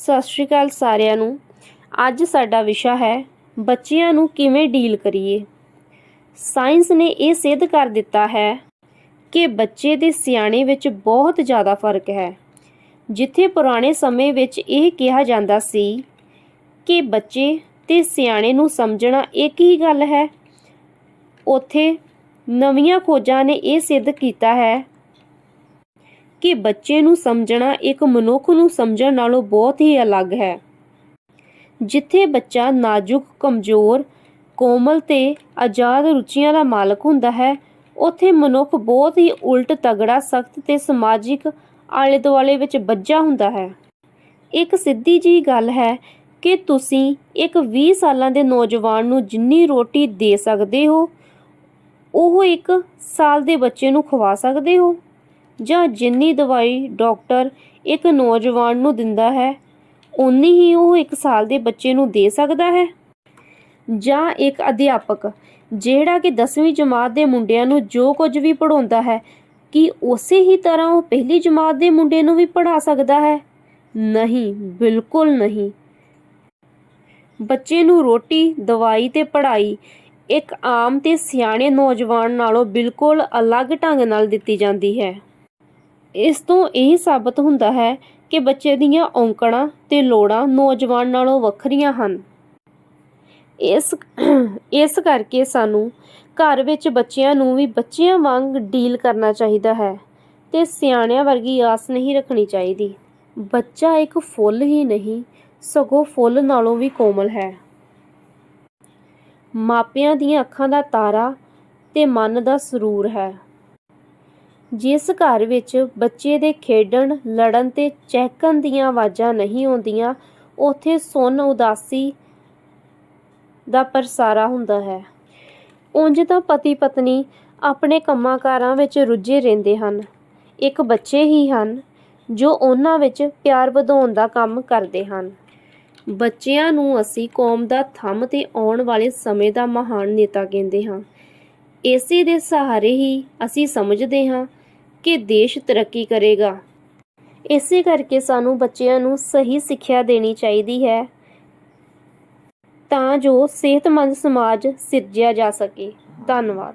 ਸਤਿ ਸ਼੍ਰੀ ਅਕਾਲ ਸਾਰਿਆਂ ਨੂੰ। ਅੱਜ ਸਾਡਾ ਵਿਸ਼ਾ ਹੈ, ਬੱਚਿਆਂ ਨੂੰ ਕਿਵੇਂ ਡੀਲ ਕਰੀਏ? ਸਾਇੰਸ ਨੇ ਇਹ ਸਿੱਧ ਕਰ ਦਿੱਤਾ ਹੈ ਕਿ ਬੱਚੇ ਦੇ ਸਿਆਣੇ ਵਿੱਚ ਬਹੁਤ ਜ਼ਿਆਦਾ ਫ਼ਰਕ ਹੈ। ਜਿੱਥੇ ਪੁਰਾਣੇ ਸਮੇਂ ਵਿੱਚ ਇਹ ਕਿਹਾ ਜਾਂਦਾ ਸੀ ਕਿ ਬੱਚੇ ਤੇ ਸਿਆਣੇ ਨੂੰ ਸਮਝਣਾ ਇੱਕ ਹੀ ਗੱਲ ਹੈ, ਉੱਥੇ ਨਵੀਆਂ ਖੋਜਾਂ ਨੇ ਇਹ ਸਿੱਧ ਕੀਤਾ ਹੈ ਕਿ ਬੱਚੇ ਨੂੰ ਸਮਝਣਾ ਇੱਕ ਮਨੁੱਖ ਨੂੰ ਸਮਝਣ ਨਾਲੋਂ ਬਹੁਤ ਹੀ ਅਲੱਗ ਹੈ। ਜਿੱਥੇ ਬੱਚਾ ਨਾਜ਼ੁਕ, ਕਮਜ਼ੋਰ, ਕੋਮਲ ਤੇ ਆਜ਼ਾਦ ਰੁਚੀਆਂ ਦਾ ਮਾਲਕ ਹੁੰਦਾ ਹੈ, ਉੱਥੇ ਮਨੁੱਖ ਬਹੁਤ ਹੀ ਉਲਟ, ਤਗੜਾ, ਸਖਤ ਤੇ ਸਮਾਜਿਕ ਆਲੇ ਦੁਆਲੇ ਵਿੱਚ ਬੱਝਾ ਹੁੰਦਾ ਹੈ। ਇੱਕ ਸਿੱਧੀ ਜੀ ਗੱਲ ਹੈ ਕਿ ਤੁਸੀਂ ਇੱਕ 20 ਸਾਲਾਂ ਦੇ ਨੌਜਵਾਨ ਨੂੰ ਜਿੰਨੀ ਰੋਟੀ ਦੇ ਸਕਦੇ ਹੋ, ਉਹ ਇੱਕ ਸਾਲ ਦੇ ਬੱਚੇ ਨੂੰ ਖਵਾ ਸਕਦੇ ਹੋ। ਜਾਂ ਜਿੰਨੀ ਦਵਾਈ ਡਾਕਟਰ ਇੱਕ ਨੌਜਵਾਨ ਨੂੰ ਦਿੰਦਾ ਹੈ ਉਨੀ ਹੀ ਉਹ ਇੱਕ ਸਾਲ ਦੇ ਬੱਚੇ ਨੂੰ ਦੇ ਸਕਦਾ ਹੈ? ਜਾਂ ਇੱਕ ਅਧਿਆਪਕ, ਜਿਹੜਾ ਕਿ 10ਵੀਂ ਜਮਾਤ ਦੇ ਮੁੰਡਿਆਂ ਨੂੰ ਜੋ ਕੁਝ ਵੀ ਪੜਾਉਂਦਾ ਹੈ, ਕਿ ਉਸੇ ਹੀ ਤਰ੍ਹਾਂ ਉਹ ਪਹਿਲੀ ਜਮਾਤ ਦੇ ਮੁੰਡੇ ਨੂੰ ਵੀ ਪੜਾ ਸਕਦਾ ਹੈ? ਨਹੀਂ, ਬਿਲਕੁਲ ਨਹੀਂ। ਬੱਚੇ ਨੂੰ ਰੋਟੀ, ਦਵਾਈ ਤੇ ਪੜ੍ਹਾਈ ਇੱਕ ਆਮ ਤੇ ਸਿਆਣੇ ਨੌਜਵਾਨ ਨਾਲੋਂ ਬਿਲਕੁਲ ਅਲੱਗ ਢੰਗ ਨਾਲ ਦਿੱਤੀ ਜਾਂਦੀ ਹੈ। ਇਸ ਤੋਂ ਇਹ ਸਾਬਤ ਹੁੰਦਾ ਹੈ ਕਿ ਬੱਚੇ ਦੀਆਂ ਔਂਕੜਾਂ ਤੇ ਲੋੜਾਂ ਨੌਜਵਾਨ ਨਾਲੋਂ ਵੱਖਰੀਆਂ ਹਨ। ਇਸ ਇਸ ਕਰਕੇ ਸਾਨੂੰ ਘਰ ਵਿੱਚ ਬੱਚਿਆਂ ਨੂੰ ਵੀ ਬੱਚਿਆਂ ਵਾਂਗ ਡੀਲ ਕਰਨਾ ਚਾਹੀਦਾ ਹੈ ਤੇ ਸਿਆਣਿਆਂ ਵਰਗੀ ਆਸ ਨਹੀਂ ਰੱਖਣੀ ਚਾਹੀਦੀ। ਬੱਚਾ ਇੱਕ ਫੁੱਲ ਹੀ ਨਹੀਂ, ਸਗੋਂ ਫੁੱਲ ਨਾਲੋਂ ਵੀ ਕੋਮਲ ਹੈ। ਮਾਪਿਆਂ ਦੀਆਂ ਅੱਖਾਂ ਦਾ ਤਾਰਾ ਤੇ ਮਨ ਦਾ ਸਰੂਰ ਹੈ। ਜਿਸ ਘਰ ਵਿੱਚ ਬੱਚੇ ਦੇ ਖੇਡਣ, ਲੜਨ ਤੇ ਚਹਿਕਣ ਦੀਆਂ ਆਵਾਜ਼ਾਂ ਨਹੀਂ ਆਉਂਦੀਆਂ, ਉੱਥੇ ਸੁੰਨ ਉਦਾਸੀ ਦਾ ਪਰਸਾਰਾ ਹੁੰਦਾ ਹੈ। ਉਂਝ ਤਾਂ ਪਤੀ ਪਤਨੀ ਆਪਣੇ ਕੰਮਾਂ-ਕਾਰਾਂ ਵਿੱਚ ਰੁੱਝੇ ਰਹਿੰਦੇ ਹਨ। ਇੱਕ ਬੱਚੇ ਹੀ ਹਨ, ਜੋ ਉਹਨਾਂ ਵਿੱਚ ਪਿਆਰ ਵਧਾਉਣ ਦਾ ਕੰਮ ਕਰਦੇ ਹਨ। ਬੱਚਿਆਂ ਨੂੰ ਅਸੀਂ ਕੌਮ ਦਾ ਥੰਮ ਤੇ ਆਉਣ ਵਾਲੇ ਸਮੇਂ ਦਾ ਮਹਾਨ ਨੇਤਾ ਕਹਿੰਦੇ ਹਾਂ। ਇਸੇ ਦੇ ਸਹਾਰੇ ਹੀ ਅਸੀਂ ਸਮਝਦੇ ਹਾਂ ਕਿ ਦੇਸ਼ ਤਰੱਕੀ ਕਰੇਗਾ। ਇਸੇ ਕਰਕੇ ਸਾਨੂੰ ਬੱਚਿਆਂ ਨੂੰ ਸਹੀ ਸਿੱਖਿਆ ਦੇਣੀ ਚਾਹੀਦੀ ਹੈ ਤਾਂ ਜੋ ਸਿਹਤਮੰਦ ਸਮਾਜ ਸਿਰਜਿਆ ਜਾ ਸਕੇ। ਧੰਨਵਾਦ।